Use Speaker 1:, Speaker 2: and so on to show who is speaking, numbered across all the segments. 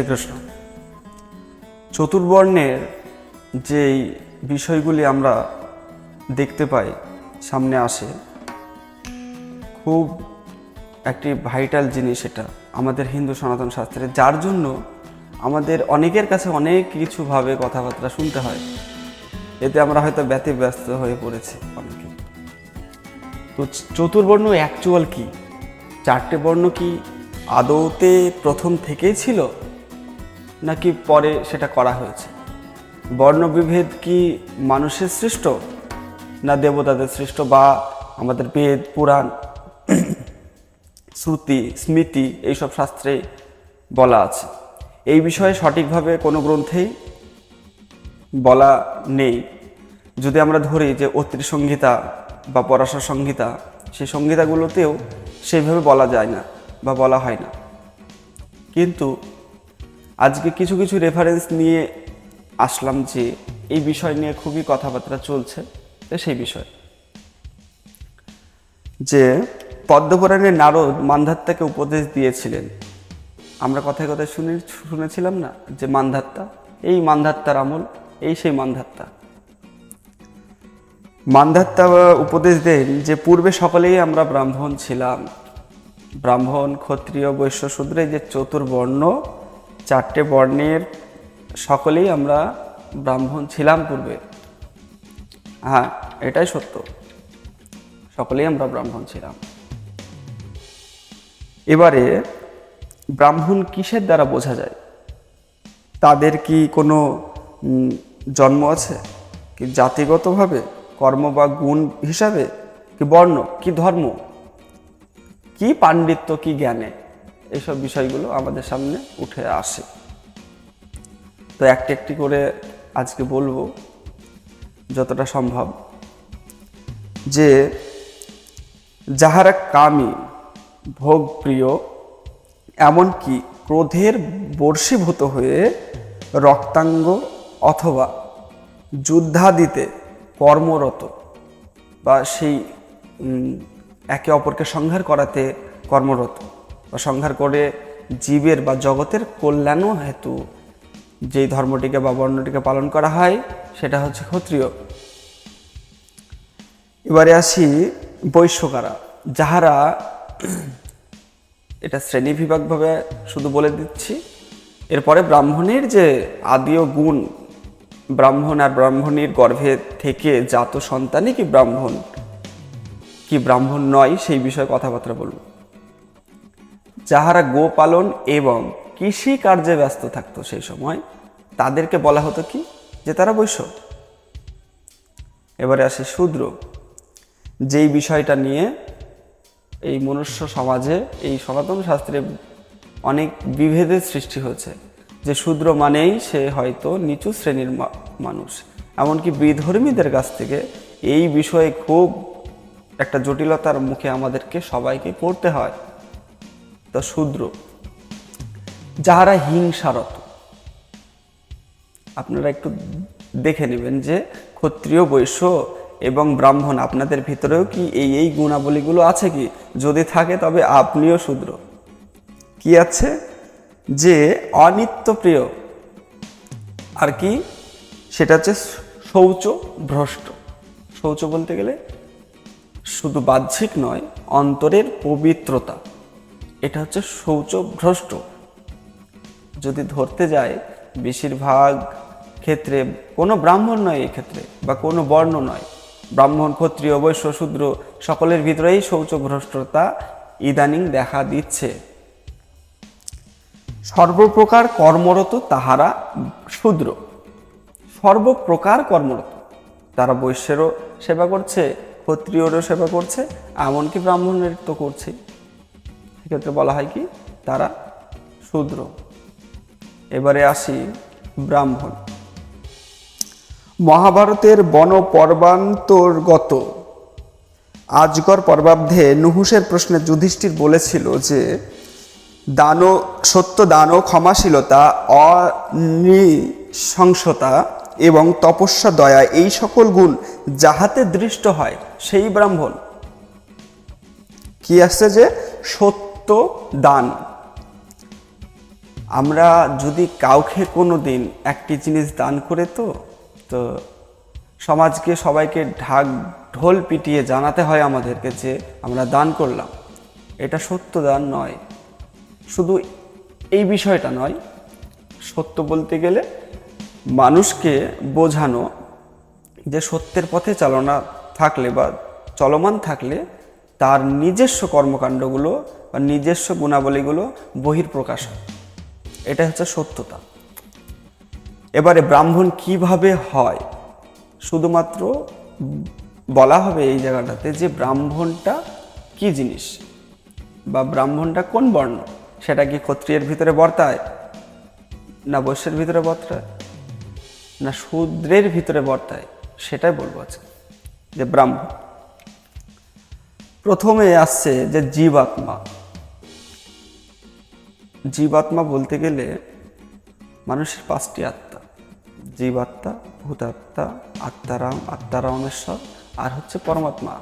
Speaker 1: হরে কৃষ্ণ। চতুর্বর্ণের যেই বিষয়গুলি আমরা দেখতে পাই, সামনে আসে, খুব একটি ভাইটাল জিনিস এটা আমাদের হিন্দু সনাতন শাস্ত্রে, যার জন্য আমাদের অনেকের কাছে অনেক কিছুভাবে কথাবার্তা শুনতে হয়। এতে আমরা হয়তো ব্যতিব্যস্ত হয়ে পড়েছি অনেকে। তো চতুর্বর্ণ অ্যাকচুয়াল কি? চারটে বর্ণ কি আদৌতে প্রথম থেকেই ছিল? নাকি পরে সেটা করা হয়েছে? বর্ণবিভেদ কি মানুষের সৃষ্ট না দেবতাদের সৃষ্ট বা আমাদের বেদ, পুরাণ, শ্রুতি, স্মৃতি এইসব শাস্ত্রে বলা আছে? এই বিষয়ে সঠিকভাবে কোনো গ্রন্থেই বলা নেই। যদি আমরা ধরি যে অত্রি সংহিতা বা পরাশর সংহিতা, সেই সংহিতাগুলোতেও সেইভাবে বলা যায় না বা বলা হয় না। কিন্তু আজকে কিছু কিছু রেফারেন্স নিয়ে আসলাম যে এই বিষয় নিয়ে খুবই কথাবার্তা চলছে। সেই বিষয়। যে পদ্মপুরাণের নারদ মান্ধাত্তাকে উপদেশ দিয়েছিলেন। আমরা কথায় কথায় শুনে, শুনেছিলাম না যে মান্ধাত্তা? এই মান্ধাত্তার আমল, এই সেই মান্ধাত্তা। মান্ধাত্তা উপদেশ দেন যে পূর্বে সকলেই আমরা ব্রাহ্মণ ছিলাম। ব্রাহ্মণ, ক্ষত্রিয়, বৈশ্য শূদ্র যে চতুর্বর্ণ চারটে বর্ণের সকলেই আমরা ব্রাহ্মণ ছিলাম পূর্বে। হ্যাঁ এটাই সত্য। সকলেই আমরা ব্রাহ্মণ ছিলাম। এবারে ব্রাহ্মণ কিসের দ্বারা বোঝা যায়? তাদের কি কোনো জন্ম আছে? কি জাতিগতভাবে, কর্ম বা গুণ হিসাবে? কি বর্ণ? কি ধর্ম? কি পাণ্ডিত্য? কি জ্ঞানে? এইসব বিষয়গুলো আমাদের সামনে উঠে আসে। তো একটি একটি করে আজকে বলব যতটা সম্ভব যে যাহারা কামী, ভোগপ্রিয়, এমনকি ক্রোধের বর্ষীভূত হয়ে রক্তাঙ্গ অথবা যুদ্ধাদিতে কর্মরত বা সেই একে অপরকে সংহার করাতে কর্মরত। বা সংহার করে জীবের বা জগতের কল্যাণ হেতু। যেই ধর্মটিকে বা বর্ণটিকে পালন করা হয়, সেটা হচ্ছে ক্ষত্রিয়। এবারে আসি বৈশ্যকারা, যাহারা এটা শ্রেণি বিভাগভাবে শুধু বলে দিচ্ছি। এরপরে ব্রাহ্মণের যে আদিও গুণ, ব্রাহ্মণ আর ব্রাহ্মণীর গর্ভে থেকে জাত সন্তানই কি ব্রাহ্মণ? কি ব্রাহ্মণ নয়, সেই বিষয়ে কথাবার্তা বলব। যাহারা গোপালন এবং কৃষি কার্যে ব্যস্ত থাকতো সেই সময়, তাদেরকে বলা হতো কি? যে তারা বৈশ্য এবারে আসে শূদ্র। যেই বিষয়টা নিয়ে এই মনুষ্য সমাজে, এই সনাতন শাস্ত্রে অনেক বিভেদের সৃষ্টি হয়েছে, যে শূদ্র মানেই সে হয়তো নিচু শ্রেণির মানুষ। এমনকি বিধর্মীদের কাছ থেকে এই বিষয়ে খুব একটা জটিলতার মুখে আমাদেরকে সবাইকে পড়তে হয়। তো শূদ্র, যাহারা হিংসারত। আপনারা একটু দেখে নেবেন যে ক্ষত্রিয় বৈশ্য এবং ব্রাহ্মণ, আপনাদের ভিতরেও কি এই এই গুণাবলীগুলো আছে কি? যদি থাকে, তবে আপনিও শূদ্র। কি আছে? যে অনিত্য প্রিয় আর কি? সেটা হচ্ছে শৌচ ভ্রষ্ট। শৌচ বলতে গেলে শুধু বাহ্যিক নয়, অন্তরের পবিত্রতা। এটা হচ্ছে শৌচ ভ্রষ্ট যদি ধরতে যায়, বেশিরভাগ ক্ষেত্রে কোনো ব্রাহ্মণ নয় ক্ষেত্রে, বা কোনো বর্ণ নয়। ব্রাহ্মণ, ক্ষত্রিয়, বৈশ্য, শূদ্র, সকলের ভিতরেই শৌচভ্রষ্টতা ইদানিং দেখা দিচ্ছে। সর্বপ্রকার কর্মরত তাহারা শূদ্র। সর্বপ্রকার কর্মরত। তারা বৈশ্যেরও সেবা করছে, ক্ষত্রিয়রও সেবা করছে, এমনকি ব্রাহ্মণের তো করছে সেক্ষেত্রে বলা হয় কি? তারা শূদ্র। এবারে আসি ব্রাহ্মণ। মহাভারতের বন পর্বান্তর্গত আজগর পর্বাব্ধে নুহুসের প্রশ্নে যুধিষ্ঠির বলেছিল যে, দান, সত্য দান ক্ষমাশীলতা, অনৃশংসতা এবং তপস্যা, দয়া এই সকল গুণ যাহাতে দৃষ্ট হয় সেই ব্রাহ্মণ। কি আসছে যে, সত্য দান। আমরা যদি কাউকে কোনো দিন একটি জিনিস দান করে তো তো সমাজকে সবাইকে ঢাক ঢোল পিটিয়ে জানাতে হয় আমাদেরকে যে আমরা দান করলাম। এটা সত্য দান নয়। শুধু এই বিষয়টা নয়, সত্য বলতে গেলে মানুষকে বোঝানো যে সত্যের পথে চালনা থাকলে বা চলমান থাকলে তার নিজস্ব কর্মকাণ্ডগুলো বা নিজস্ব গুণাবলীগুলো বহির্প্রকাশ হয়। এটা হচ্ছে সত্যতা। এবারে ব্রাহ্মণ কীভাবে হয়? শুধুমাত্র বলা হবে এই জায়গাটাতে যে ব্রাহ্মণটা কি জিনিস বা ব্রাহ্মণটা কোন বর্ণ? সেটা কি ক্ষত্রিয়ের ভিতরে বর্তায় না বৈশ্যের ভিতরে বর্তায়? না শূদ্রের ভিতরে বর্তায়? সেটাই বলব আজকে, যে ব্রাহ্মণ। প্রথমে আসছে যে জীবাত্মা। জীবাত্মা বলতে গেলে মানুষের পাঁচটি আত্মা। জীবাত্মা, ভূতাত্মা, আত্মারাম, আত্মারামেশ্বর আর হচ্ছে পরমাত্মা।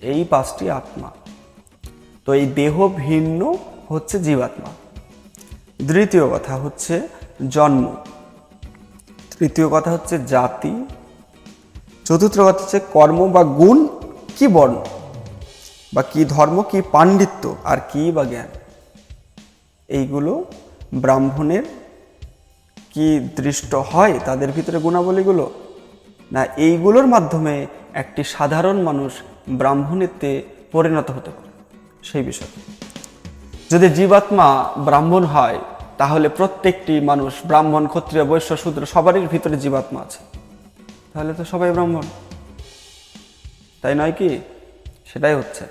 Speaker 1: এই পাঁচটি আত্মা। তো এই দেহ ভিন্ন হচ্ছে জীবাত্মা। দ্বিতীয় কথা হচ্ছে জন্ম। তৃতীয় কথা হচ্ছে জাতি। চতুর্থ কথা হচ্ছে কর্ম বা গুণ, কি বর্ণ? বা কি ধর্ম, কি পাণ্ডিত্য, আর কি বা জ্ঞান? এইগুলো ব্রাহ্মণের কি দৃষ্ট হয় তাদের ভিতরে গুণাবলীগুলো? না এইগুলোর মাধ্যমে একটি সাধারণ মানুষ ব্রাহ্মণেতে পরিণত হতে পারে? সেই বিষয় যদি জীবাত্মা ব্রাহ্মণ হয়, তাহলে প্রত্যেকটি মানুষ ব্রাহ্মণ, ক্ষত্রিয়, বৈশ্য, শূদ্র সবারই ভিতরে জীবাত্মা আছে। তাহলে তো সবাই ব্রাহ্মণ। তাই নয় কি? সেটাই হচ্ছে।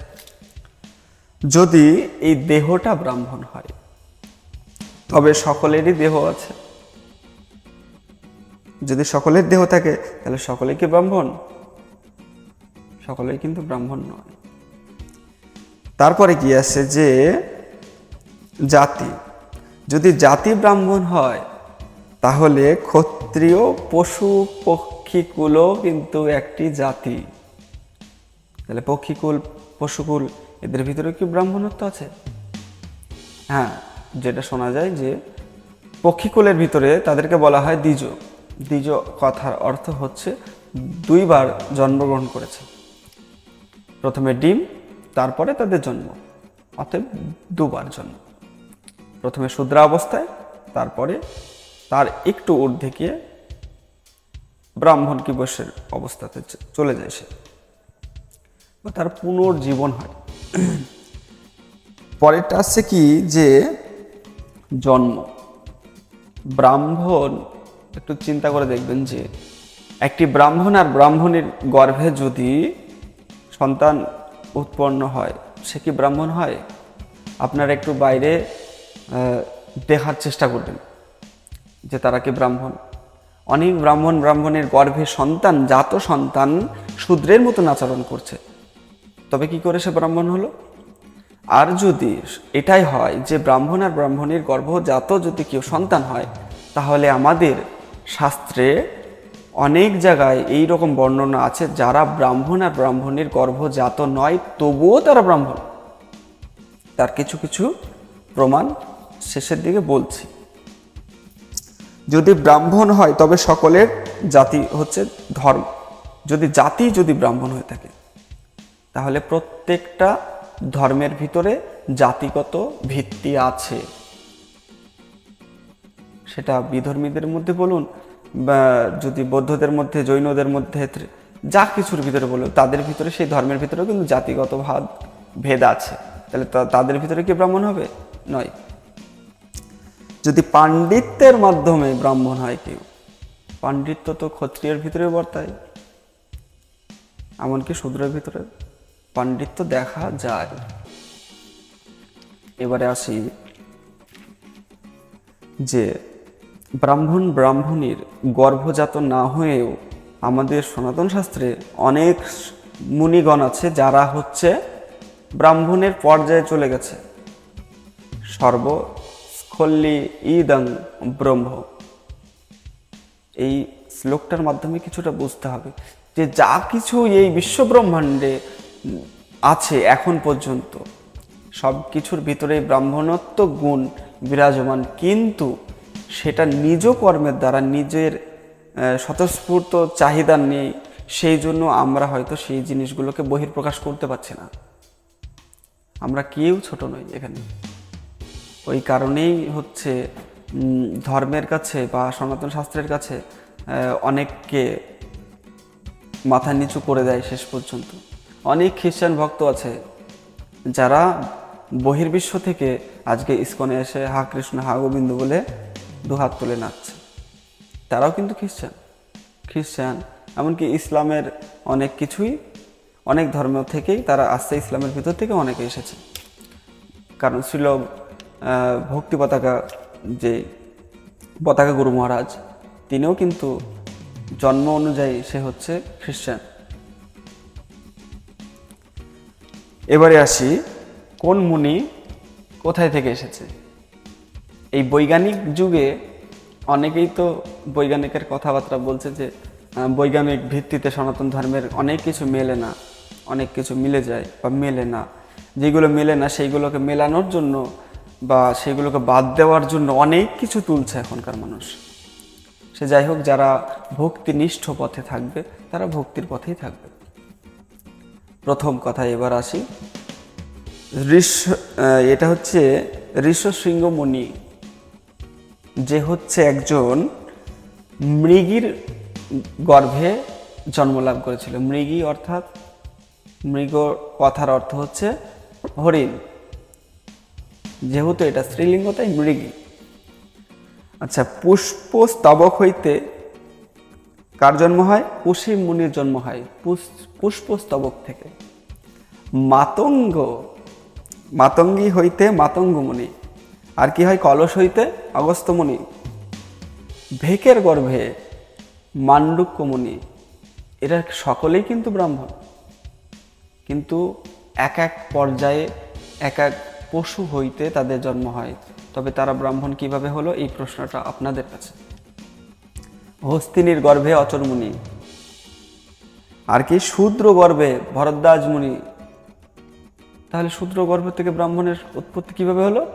Speaker 1: যদি এই দেহটা ব্রাহ্মণ হয় তবে সকলেরই দেহ আছে। যদি সকলের দেহ থাকে, তাহলে সকলেই কি ব্রাহ্মণ? সকলেই কিন্তু ব্রাহ্মণ নয়। তারপরে কি আছে যে, জাতি। যদি জাতি ব্রাহ্মণ হয়, তাহলে ক্ষত্রিয় পশু পক্ষীকুলও কিন্তু একটি জাতি। তাহলে পক্ষীকুল, পশুকুল, এদের ভিতরে কি ব্রাহ্মণত্ব আছে? হ্যাঁ। যেটা শোনা যায় যে পক্ষীকুলের ভিতরে তাদেরকে বলা হয় দ্বিজ। দ্বিজ কথার অর্থ হচ্ছে দুইবার জন্মগ্রহণ করেছে। প্রথমে ডিম, তারপরে তাদের জন্ম, অতএব দুবার জন্ম। প্রথমে শুদ্রা অবস্থায়, তারপরে তার একটু ঊর্ধ্বে গিয়ে ব্রাহ্মণ কি বৈশ্যের অবস্থাতে চলে যায় সে। তার পুনর্জীবন হয়। পরেরটা আসছে কি যে জন্ম। ব্রাহ্মণ, একটু চিন্তা করে দেখবেন যে, একটি ব্রাহ্মণ আর ব্রাহ্মণের গর্ভে যদি সন্তান উৎপন্ন হয়, সে কি ব্রাহ্মণ হয়? আপনারা একটু বাইরে দেখার চেষ্টা করবেন যে তারা কি ব্রাহ্মণ। অনেক ব্রাহ্মণ ব্রাহ্মণের গর্ভে সন্তান, জাত সন্তান, শূদ্রের মতন আচরণ করছে। তবে কি করে সে ব্রাহ্মণ হলো? আর যদি এটাই হয় যে ব্রাহ্মণ আর ব্রাহ্মণের গর্ভজাত যদি কেউ সন্তান হয়, তাহলে আমাদের শাস্ত্রে অনেক জায়গায় এই রকম বর্ণনা আছে, যারা ব্রাহ্মণ আর ব্রাহ্মণের গর্ভজাত নয়, তবুও তারা ব্রাহ্মণ। তার কিছু কিছু প্রমাণ শেষের দিকে বলছি। যদি ব্রাহ্মণ হয়, তবে সকলের জাতি হচ্ছে ধর্ম। যদি জাতি যদি ব্রাহ্মণ হয়ে থাকে, তাহলে প্রত্যেকটা ধর্মের ভিতরে জাতিগত ভিত্তি আছে। সেটা বিধর্মীদের মধ্যে বলুন বা যদি বৌদ্ধদের মধ্যে, জৈনদের মধ্যে যা কিছুর ভিতরে বলুন, তাদের ভিতরে সেই ধর্মের ভিতরেও কিন্তু জাতিগত ভাব, ভেদ আছে। তাহলে তাদের ভিতরে কি ব্রাহ্মণ হবে? নয়। যদি পাণ্ডিত্যের মাধ্যমে ব্রাহ্মণ হয় কেউ, পাণ্ডিত্য তো ক্ষত্রিয়ের ভিতরে বর্তায়। এমনকি শূদ্রের ভিতরে পাণ্ডিত্য দেখা যায়। এবারে আসি যে ব্রাহ্মণ ব্রাহ্মণীর গর্ভজাত না হয়েও আমাদের সনাতন শাস্ত্রে অনেক মুনিগণ আছে যারা হচ্ছে ব্রাহ্মণের পর্যায়ে চলে গেছে। সর্বস্খল্লি ইদং ব্রহ্ম। এই শ্লোকটার মাধ্যমে কিছুটা বুঝতে হবে যে যা কিছু এই বিশ্ব ব্রহ্মাণ্ডে আছে এখন পর্যন্ত। সব কিছুর ভিতরে ব্রাহ্মণত্ব গুণ বিরাজমান, কিন্তু সেটা নিজ কর্মের দ্বারা, নিজের স্বতঃস্ফূর্ত চাহিদা নেই। সেই জন্য আমরা হয়তো সেই জিনিসগুলোকে বহির্প্রকাশ করতে পারছি না। আমরা কেউ ছোট নই এখানে। ওই কারণেই হচ্ছে ধর্মের কাছে বা সনাতন শাস্ত্রের কাছে অনেককে মাথা নিচু করে দেয় শেষ পর্যন্ত। অনেক খ্রিস্টান ভক্ত আছে যারা বহির্বিশ্ব থেকে আজকে ইস্কনে এসে হা কৃষ্ণ, হা গোবিন্দ বলে দুহাত তুলে নাচছে। তারাও কিন্তু খ্রিস্টান। খ্রিস্টান, এমনকি ইসলামের অনেক কিছুই, অনেক ধর্ম থেকেই তারা আসছে ইসলামের ভিতর থেকে অনেকে এসেছে। কারণ ছিল ভক্তি পতাকা যে পতাকা গুরু মহারাজ, তিনিও কিন্তু জন্ম অনুযায়ী সে হচ্ছে খ্রিস্টান। এবারে আসি, কোন মুনি কোথায় থেকে এসেছে? এই বৈজ্ঞানিক যুগে অনেকেই তো বৈজ্ঞানিকের কথাবার্তা বলছে যে বৈজ্ঞানিক ভিত্তিতে সনাতন ধর্মের অনেক কিছু মেলে না, অনেক কিছু মিলে যায় বা মেলে না। যেগুলো মেলে না, সেইগুলোকে মেলানোর জন্য বা সেগুলোকে বাদ দেওয়ার জন্য অনেক কিছু তুলছে এখনকার মানুষ। সে যাই হোক, যারা ভক্তিনিষ্ঠ পথে থাকবে, তারা ভক্তির পথেই থাকবে। প্রথম কথা এবার আসি। ঋষ এটা হচ্ছে ঋষশৃঙ্গ মুনি, যে হচ্ছে একজন মৃগীর গর্ভে জন্মলাভ করেছিল। মৃগী অর্থাৎ মৃগ কথার অর্থ হচ্ছে হরিণ। যেহেতু এটা স্ত্রীলিঙ্গ, তাই মৃগী। আচ্ছা পুষ্প স্তবক হইতে কার জন্ম হয়? পুষি মুনির জন্ম হয় পুষ- পুষ্প থেকে। মাতঙ্গ। মাতঙ্গী হইতে মাতঙ্গ মুনি। আর কি হয় কলস হইতে? অগস্ত মুনি। ভেকের গর্ভে মান্ডুক্য মুনি। এরা সকলেই কিন্তু ব্রাহ্মণ। কিন্তু এক এক পর্যায়ে এক এক পশু হইতে তাদের জন্ম হয়। তবে তারা ব্রাহ্মণ কীভাবে হলো? এই প্রশ্নটা আপনাদের কাছে। হস্তিনীর গর্ভে অচর মুনি। আর কি শূদ্র গর্ভে ভরদ্বাজ মুনি। তাহলে শূদ্র গর্ভ থেকে ব্রাহ্মণের উৎপত্তি কীভাবে হলো?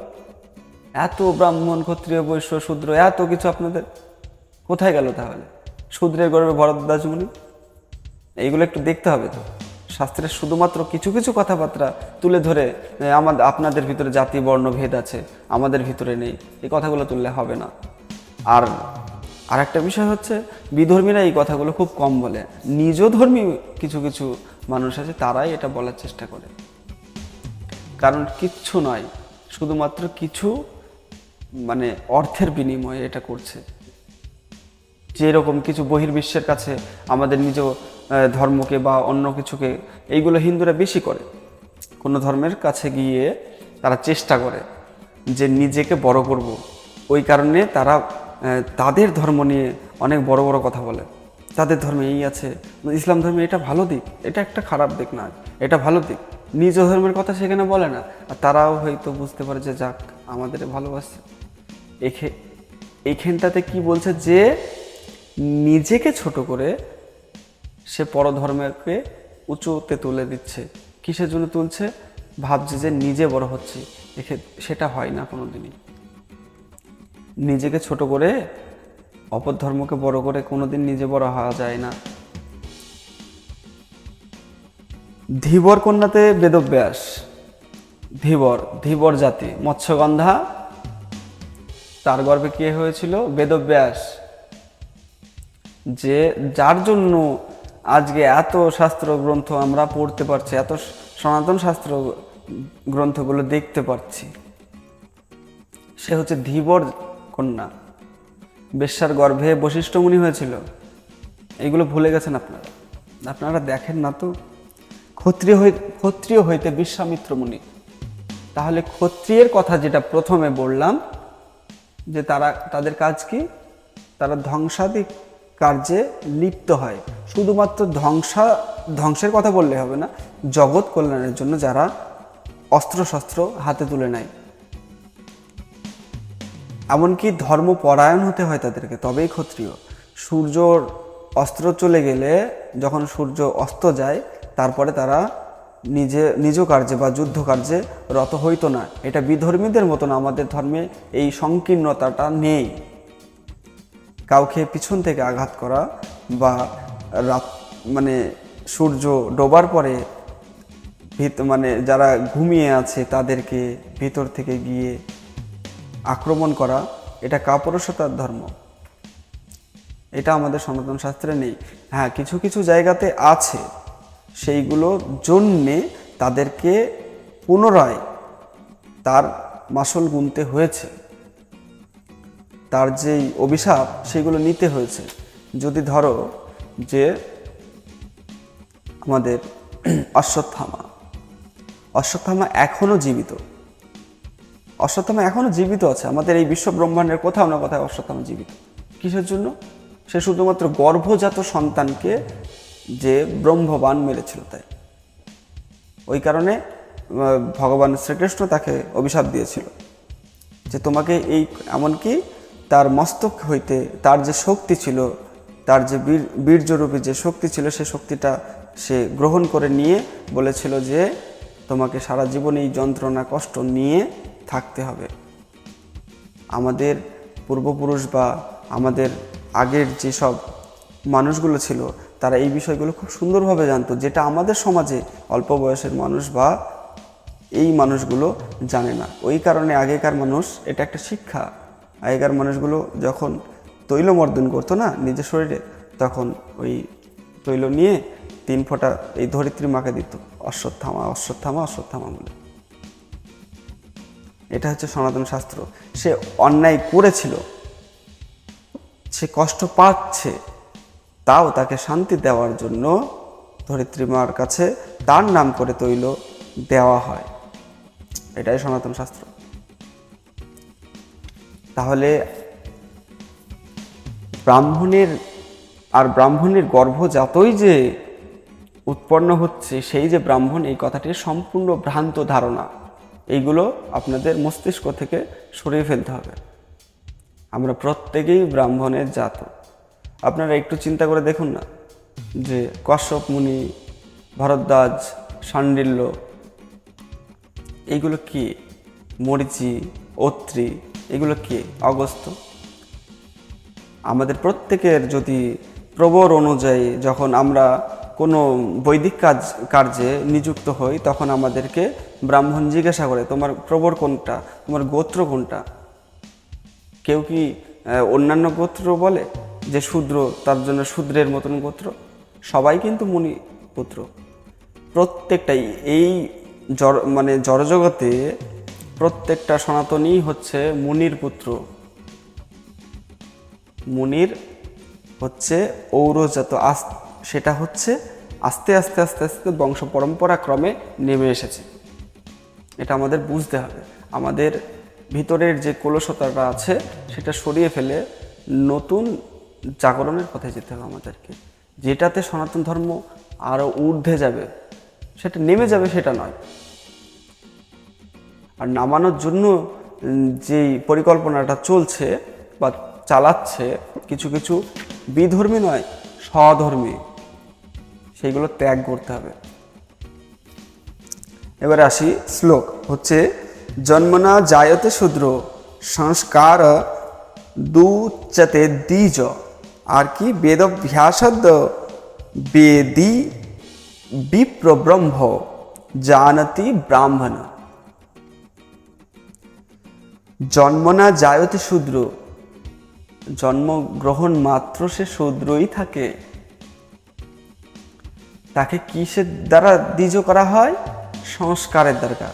Speaker 1: এত ব্রাহ্মণ, ক্ষত্রিয়, বৈশ্য, শূদ্র, এত কিছু আপনাদের। কোথায় গেল তাহলে? শূদ্রের গর্ভে ভরদ্বাজ মুনি? এইগুলো একটু দেখতে হবে তো। শাস্ত্রের শুধুমাত্র কিছু কিছু কথাবার্তা তুলে ধরে আমাদের আপনাদের ভিতরে জাতি, বর্ণ, ভেদ আছে, আমাদের ভিতরে নেই। এই কথাগুলো তুললে হবে না। আর আর একটা বিষয় হচ্ছে, বিধর্মীরা এই কথাগুলো খুব কম বলে। নিজ ধর্মী কিছু কিছু মানুষ আছে, তারাই এটা বলার চেষ্টা করে। কারণ কিচ্ছু নয়, শুধুমাত্র কিছু মানে অর্থের বিনিময়ে এটা করছে। যেরকম কিছু বহির্বিশ্বের কাছে আমাদের নিজ ধর্মকে বা অন্য কিছুকে, এইগুলো হিন্দুরা বেশি করে। কোনো ধর্মের কাছে গিয়ে তারা চেষ্টা করে যে নিজেকে বড় করব। ওই কারণে তারা তাদের ধর্ম নিয়ে অনেক বড় বড় কথা বলে। তাদের ধর্মে এই আছে। ইসলাম ধর্মে এটা ভালো দিক, এটা একটা খারাপ দিক না এটা ভালো দিক। নিজ ধর্মের কথা সেখানে বলে না। আর তারাও হয়তো বুঝতে পারে যে, যাক, আমাদের ভালোবাসছে। এখে এইখানটাতে কি বলছে যে, নিজেকে ছোট করে সে পরধর্মকে উঁচুতে তুলে দিচ্ছে। কিসের জন্য তুলছে? ভাবছে যে, নিজে বড় হচ্ছে। সেটা হয় না কোনোদিনই। নিজেকে ছোট করে, অপর ধর্মকে বড় করে কোনোদিন নিজে বড় হওয়া যায় না। ধীবর কন্যাতে বেদব্যাস। ধীবর ধীবর জাতি। মৎস্যগন্ধা, তার গর্ভে কে হয়েছিল? বেদব্যাস। যে যার জন্য আজকে এত শাস্ত্র গ্রন্থ আমরা পড়তে পারছি, এত সনাতন শাস্ত্র গ্রন্থগুলো দেখতে পাচ্ছি সে হচ্ছে ধীবর কন্যা। বেশ্যার গর্ভে বশিষ্ঠ মুনি হয়েছিল। এগুলো ভুলে গেছেন আপনারা। আপনারা দেখেন না তো? ক্ষত্রিয় হই, ক্ষত্রিয় হইতে বিশ্বামিত্র মুনি তাহলে ক্ষত্রিয়ের কথা যেটা প্রথমে বললাম, যে তারা, তাদের কাজ কি? তারা ধ্বংসাদি কার্যে লিপ্ত হয়। শুধুমাত্র ধ্বংসা, ধ্বংসের কথা বললে হবে না, জগৎ কল্যাণের জন্য যারা অস্ত্রশস্ত্র হাতে তুলে নেয়। এমনকি ধর্মপরায়ণ হতে হয় তাদেরকে, তবেই ক্ষত্রিয়। সূর্যর অস্ত্র চলে গেলে যখন সূর্য অস্ত যায়, তারপরে তারা নিজে, নিজ কার্যে বা যুদ্ধ কার্যে রত হইতো না। এটা বিধর্মীদের মতন আমাদের ধর্মে এই সংকীর্ণতাটা নেই। কাউকে পিছন থেকে আঘাত করা বা রাত মানে সূর্য ডোবার পরে ভিত মানে যারা ঘুমিয়ে আছে তাদেরকে ভিতর থেকে গিয়ে আক্রমণ করা, এটা কাপুরুষতার ধর্ম। এটা আমাদের সনাতন শাস্ত্রে নেই। হ্যাঁ কিছু কিছু জায়গাতে আছে। সেইগুলো জন্যে তাদেরকে পুনরায় তার মাসল গুনতে হয়েছে। তার যেই অভিশাপ, সেগুলো নিতে হয়েছে। যদি ধরো যে আমাদের অশ্বত্থামা। অশ্বত্থামা এখনও জীবিত। অশ্বত্থামা এখনও জীবিত আছে। আমাদের এই বিশ্ব ব্রহ্মাণ্ডের কোথাও না কোথাও অশ্বত্থামা জীবিত। কিসের জন্য? সে শুধুমাত্র গর্ভজাত সন্তানকে যে ব্রহ্মবান মেরেছিল তাই। ওই কারণে ভগবান শ্রীকৃষ্ণ তাকে অভিশাপ দিয়েছিল যে তোমাকে এই, এমনকি তার মস্তক হইতে তার যে শক্তি ছিল, তার যে বীর, বীর্যরূপী যে শক্তি ছিল, সে শক্তিটা সে গ্রহণ করে নিয়ে বলেছিল যে তোমাকে সারা জীবন এই যন্ত্রণা, কষ্ট নিয়ে থাকতে হবে। আমাদের পূর্বপুরুষ বা আমাদের আগের যেসব মানুষগুলো ছিল, তারা এই বিষয়গুলো খুব সুন্দরভাবে জানতো, যেটা আমাদের সমাজে অল্প বয়সের মানুষ বা এই মানুষগুলো জানে না। ওই কারণে আগেকার মানুষ, এটা একটা শিক্ষা। আগেকার মানুষগুলো যখন তৈলমর্দন করতো না নিজের শরীরে, তখন ওই তৈল নিয়ে তিন ফোঁটা এই ধরিত্রী মাকে দিত, অশ্বত্থামা অশ্বত্থামা অশ্বত্থামা বলে। এটা হচ্ছে সনাতন শাস্ত্র। সে অন্যায় করেছিল, সে কষ্ট পাচ্ছে, তাও তাকে শান্তি দেওয়ার জন্য ধরিত্রী মার কাছে তার নাম করে তৈল দেওয়া হয়। এটাই সনাতন শাস্ত্র। তাহলে ব্রাহ্মণের, আর ব্রাহ্মণের গর্ভজাতই যে উৎপন্ন হচ্ছে, সেই যে ব্রাহ্মণ, এই কথাটি সম্পূর্ণ ভ্রান্ত ধারণা। এইগুলো আপনাদের মস্তিষ্ক থেকে সরিয়ে ফেলতে হবে। আমরা প্রত্যেকেই ব্রাহ্মণের জাত। আপনারা একটু চিন্তা করে দেখুন না যে কশ্যপ মুনি, ভরদ্বাজ শাণ্ডিল্য এইগুলো কি? মরিচি, অত্রি, এগুলো কি? অগস্ত। আমাদের প্রত্যেকের যদি প্রবর অনুযায়ী যখন আমরা কোনো বৈদিক কাজ কার্যে নিযুক্ত হই, তখন আমাদেরকে ব্রাহ্মণ জিজ্ঞাসা করে, তোমার প্রবর কোনটা? তোমার গোত্র কোনটা? কেউ কি অন্যান্য গোত্র বলে যে শূদ্র, তার জন্য শূদ্রের মতন গোত্র? সবাই কিন্তু মুনি পুত্র। প্রত্যেকটাই এই জড় মানে জড়জগতে প্রত্যেকটা সনাতনী হচ্ছে মুনির পুত্র। মুনির হচ্ছে ঔরজাত আস, সেটা হচ্ছে আস্তে আস্তে আস্তে আস্তে বংশ পরম্পরা ক্রমে নেমে এসেছে। এটা আমাদের বুঝতে হবে। আমাদের ভিতরের যে কলসতাটা আছে, সেটা সরিয়ে ফেলে নতুন জাগরণের পথে যেতে হবে আমাদেরকে। যেটাতে সনাতন ধর্ম আরও ঊর্ধ্বে যাবে, সেটা নেমে যাবে সেটা নয়। আর নামানোর জন্য যেই পরিকল্পনাটা চলছে বা চালাচ্ছে, কিছু কিছু বিধর্মী নয়, স্বধর্মী, সেইগুলো ত্যাগ করতে হবে। এবারে আসি শ্লোক। হচ্ছে, জন্মনা জায়তে শূদ্র, সংস্কার দুচতে দ্বিজ। আর কি বেদভ্যাসদ বেদি বিপ্রব্রহ্ম, জানতি ব্রাহ্মণ। জন্মনা জায়তে শূদ্র, জন্মগ্রহণ মাত্র সে শূদ্রই থাকে। তাকে কিসের দ্বারা দ্বিজ করা হয়? সংস্কারের দরকার।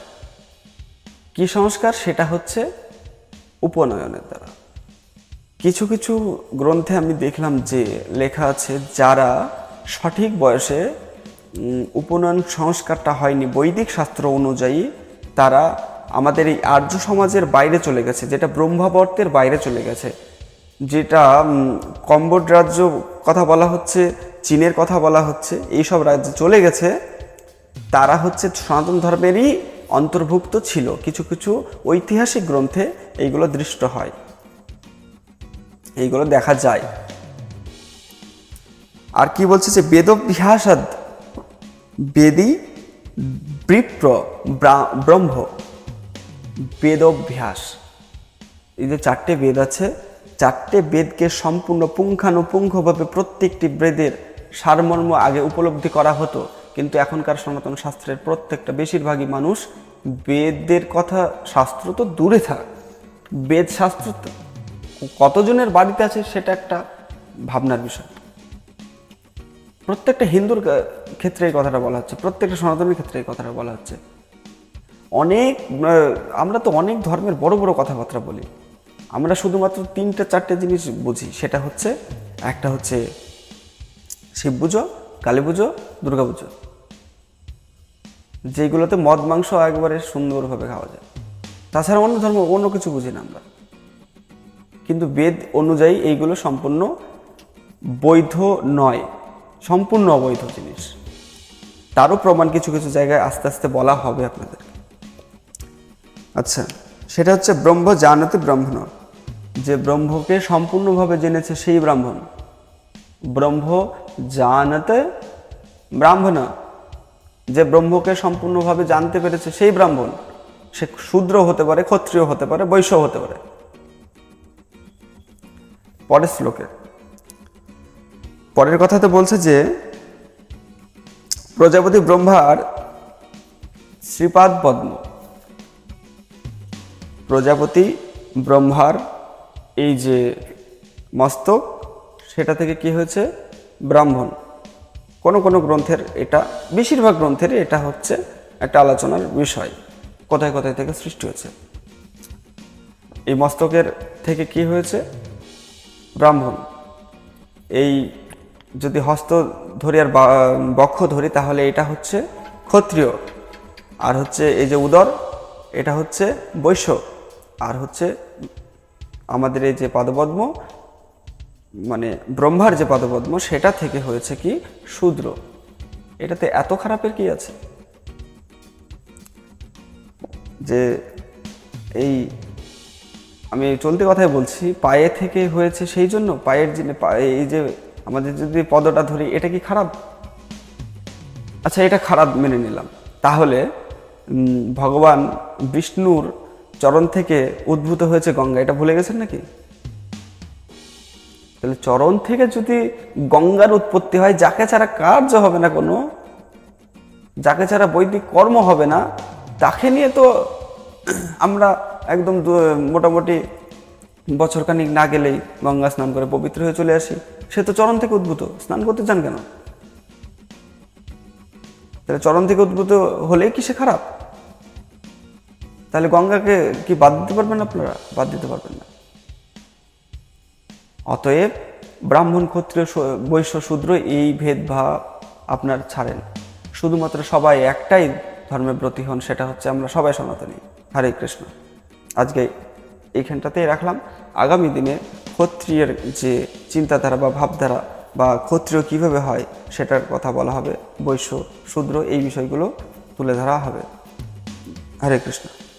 Speaker 1: কি সংস্কার? সেটা হচ্ছে উপনয়নের দ্বারা। কিছু কিছু গ্রন্থে আমি দেখলাম যে লেখা আছে, যারা সঠিক বয়সে উপনয়ন সংস্কারটা হয়নি, বৈদিক শাস্ত্র অনুযায়ী তারা আমাদের এই আর্য সমাজের বাইরে চলে গেছে, যেটা ব্রহ্মাবর্তের বাইরে চলে গেছে, যেটা কম্বোড রাজ্য কথা বলা হচ্ছে, চীনের কথা বলা হচ্ছে, এইসব রাজ্যে চলে গেছে তারা হচ্ছে সনাতন ধর্মেরই অন্তর্ভুক্ত ছিল। কিছু কিছু ঐতিহাসিক গ্রন্থে এইগুলো দৃষ্ট হয়। এইগুলো দেখা যায়। আর কি বলছে যে বেদভ্যাসাদ বেদি বিপ্র ব্রা- ব্রহ্ম। বেদভ্যাস এই যে চারটে বেদ আছে, চারটে বেদকে সম্পূর্ণ পুঙ্খানুপুঙ্খভাবে প্রত্যেকটি বেদের সারমর্ম আগে উপলব্ধি করা হতো। কিন্তু এখনকার সনাতন শাস্ত্রের প্রত্যেকটা বেশিরভাগই মানুষ বেদের কথা শাস্ত্র তো দূরে থাক। বেদ শাস্ত্র কতজনের বাড়িতে আছে সেটা একটা ভাবনার বিষয়। প্রত্যেকটা হিন্দুর ক্ষেত্রে এই কথাটা বলা হচ্ছে, প্রত্যেকটা সনাতনের ক্ষেত্রে এই কথাটা বলা হচ্ছে। অনেক আমরা তো অনেক ধর্মের বড় বড় কথাবার্তা বলি। আমরা শুধুমাত্র তিনটে চারটে জিনিস বুঝি, সেটা হচ্ছে, একটা হচ্ছে শিব পুজো কালী পুজো, দুর্গা পুজো। যেগুলোতে মদ, মাংস একবারে সুন্দরভাবে খাওয়া যায়। তাছাড়া অন্য ধর্ম, অন্য কিছু বুঝি না আমরা। কিন্তু বেদ অনুযায়ী এইগুলো সম্পূর্ণ বৈধ নয়। সম্পূর্ণ অবৈধ জিনিস। তারও প্রমাণ কিছু কিছু জায়গায় আস্তে আস্তে বলা হবে আপনাদেরকে আচ্ছা সেটা হচ্ছে ব্রহ্ম জানতে ব্রাহ্মণ। যে ব্রহ্মকে সম্পূর্ণভাবে জেনেছে সেই ব্রাহ্মণ। ব্রহ্ম জানতে ব্রাহ্মণ। যে ব্রহ্মকে সম্পূর্ণভাবে জানতে পেরেছে সেই ব্রাহ্মণ, সে শূদ্র হতে পারে, ক্ষত্রিয় হতে পারে বৈশ্য হতে পারে। পরের শ্লোকে। পরের কথাতে বলছে যে, প্রজাপতি ব্রহ্মার শ্রীপাদ পদ্ম প্রজাপতি ব্রহ্মার এই যে মস্তক, সেটা থেকে কি হয়েছে? ব্রাহ্মণ। কোন কোন গ্রন্থের এটা, বেশিরভাগ গ্রন্থের এটা হচ্ছে একটা আলোচনার বিষয়, কোথায় কোথায় থেকে সৃষ্টি হয়েছে। এই মস্তকের থেকে কি হয়েছে? ব্রাহ্মণ। এই যদি হস্ত ধরি আর বক্ষ ধরি, তাহলে এটা হচ্ছে ক্ষত্রিয়। আর হচ্ছে এই যে উদর, এটা হচ্ছে বৈশ্য। আর হচ্ছে আমাদের এই যে পাদপদ্ম মানে ব্রহ্মার যে পদপদ্ম, সেটা থেকে হয়েছে কি শূদ্র। এটাতে এত খারাপের কি আছে? যে এই আমি চলতি কথাই বলছি, পায়ে থেকে হয়েছে সেই জন্য পায়ের যে পায়ে এই যে আমাদের যদি পদটা ধরি, এটা কি খারাপ? আচ্ছা এটা খারাপ মেনে নিলাম। তাহলে ভগবান বিষ্ণুর চরণ থেকে উদ্ভূত হয়েছে গঙ্গা, এটা ভুলে গেছেন নাকি? তাহলে চরণ থেকে যদি গঙ্গার উৎপত্তি হয়, যাকে ছাড়া কার্য হবে না কোনো, যাকে ছাড়া বৈদিক কর্ম হবে না, তাকে নিয়ে তো আমরা একদম মোটামুটি বছরখানিক না গেলেই গঙ্গা স্নান করে পবিত্র হয়ে চলে আসি। সে তো চরণ থেকে উদ্ভূত। স্নান করতে চান কেন? তাহলে চরণ থেকে উদ্ভূত হলেই কি সে খারাপ? তাহলে গঙ্গাকে কি বাদ দিতে পারবেন আপনারা? বাদ দিতে পারবেন না। অতএব ব্রাহ্মণ ক্ষত্রিয় বৈশ্য শূদ্র এই ভেদভাব আপনার ছাড়েন। শুধুমাত্র সবাই একটাই ধর্মের ব্রতী হন, সেটা হচ্ছে আমরা সবাই সনাতনী। হরে কৃষ্ণ। আজকে এইখানটাতেই রাখলাম। আগামী দিনে ক্ষত্রিয়ের যে চিন্তাধারা বা ভাবধারা বা ক্ষত্রিয় কীভাবে হয়, সেটার কথা বলা হবে। বৈশ্য শূদ্র এই বিষয়গুলো তুলে ধরা হবে। হরে কৃষ্ণ।